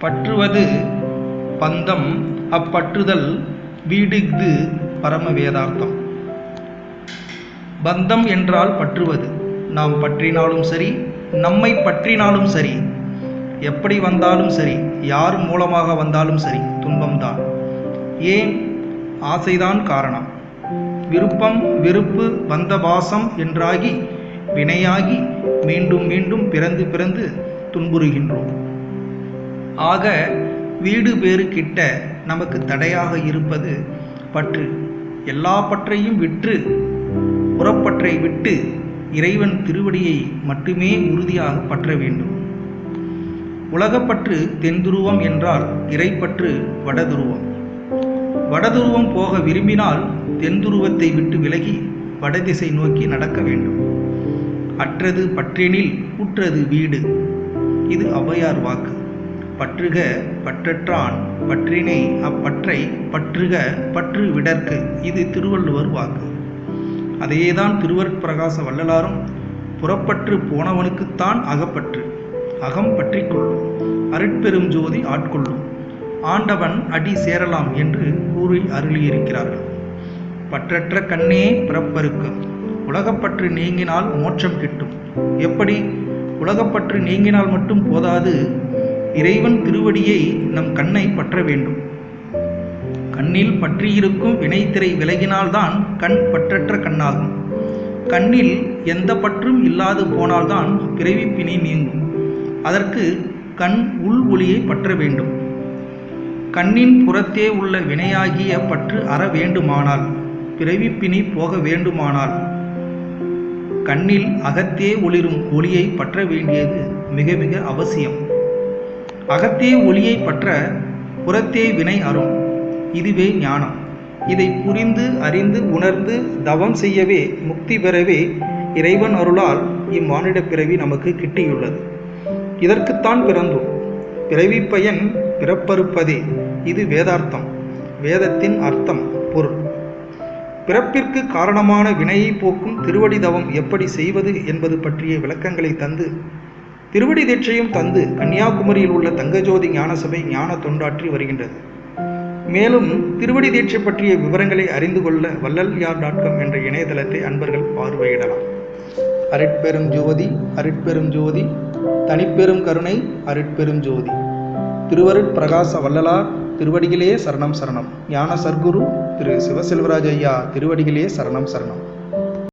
பற்றுவது பந்தம் அப்பற்றுதல் வீடுது பரம வேதார்த்தம் பந்தம் என்றால் பற்றுவது. நாம் பற்றினாலும் சரி நம்மை பற்றினாலும் சரி எப்படி வந்தாலும் சரி யார் மூலமாக வந்தாலும் சரி துன்பம்தான். ஏன்? ஆசைதான் காரணம். விருப்பம் வெறுப்பு வந்த வாசம் என்றாகி வினையாகி மீண்டும் மீண்டும் பிறந்து பிறந்து துன்புறுகின்றோம். ஆக வீடு பேறு கிட்ட நமக்கு தடையாக இருப்பது பற்று. எல்லா பற்றையும் விற்று புறப்பற்றை விட்டு இறைவன் திருவடியை மட்டுமே உறுதியாக பற்ற வேண்டும். உலகப்பற்று தென்துருவம் என்றால் இறைப்பற்று வடதுருவம். வடதுருவம் போக விரும்பினால் தென்துருவத்தை விட்டு விலகி வடதிசை நோக்கி நடக்க வேண்டும். அற்றது பற்றெனில் கூற்றது வீடு. இது ஔவையார் வாக்கு. பற்றுக பற்றற்றான் பற்றினை அப்பற்றை பற்றுக பற்று விடற்கு இது திருவள்ளுவர் வாக்கு. அதையேதான் திருவற்பிரகாச வள்ளலாரும் புறப்பற்று போனவனுக்குத்தான் அகப்பற்று. அகம் பற்றி கொள்ளும் அருட்பெரும் ஜோதி ஆட்கொள்ளும். ஆண்டவன் அடி சேரலாம் என்று கூறி அருளியிருக்கிறார்கள். பற்றற்ற கண்ணே பிறப்பருக்கும் உலகப்பற்று நீங்கினால் மோட்சம் கிட்டும். எப்படி? உலகப்பற்று நீங்கினால் மட்டும் போதாது இறைவன் திருவடியை நம் கண்ணை பற்ற வேண்டும். கண்ணில் பற்றியிருக்கும் வினைத்திரை விலகினால்தான் கண் பற்றற்ற கண்ணாகும். கண்ணில் எந்த பற்றும் இல்லாது போனால்தான் பிறவிப்பினி நீங்கும். அதற்கு கண் உள் ஒளியை பற்ற வேண்டும். கண்ணின் புறத்தே உள்ள வினையாகிய பற்று அற வேண்டுமானால் பிறவிப்பினி போக வேண்டுமானால் கண்ணில் அகத்தே ஒளிரும் ஒளியை பற்ற வேண்டியது மிக மிக அவசியம். அகத்தே ஒளியை பற்ற புறத்தே வினை அரும். இதுவே ஞானம். இதை புரிந்து அறிந்து உணர்ந்து தவம் செய்யவே முக்தி பெறவே இறைவன் அருளால் இம்மானிட பிறவி நமக்கு கிட்டியுள்ளது. இதற்குத்தான் பிறந்தோம். பிறவி பயன் பிறப்பறுப்பதே. இது வேதார்த்தம். வேதத்தின் அர்த்தம் பொருள். பிறப்பிற்கு காரணமான வினையை போக்கும் திருவடி தவம் எப்படி செய்வது என்பது பற்றிய விளக்கங்களை தந்து திருவடி தீட்சையும் தந்து கன்னியாகுமரியில் உள்ள தங்கஜோதி ஞானசபை ஞான தொண்டாற்றி வருகின்றது. மேலும் திருவடி தீட்சை பற்றிய விவரங்களை அறிந்து கொள்ள வள்ளல் யார் டாட் காம் என்ற இணையதளத்தை அன்பர்கள் பார்வையிடலாம். அருட்பெரும் ஜோதி அருட்பெரும் ஜோதி தனிப்பெரும் கருணை அருட்பெரும் ஜோதி. திருவருட் பிரகாச வள்ளலார் திருவடிகளே சரணம் சரணம். ஞான சர்க்குரு திரு சிவசெல்வராஜ் ஐயா திருவடிகளே சரணம் சரணம்.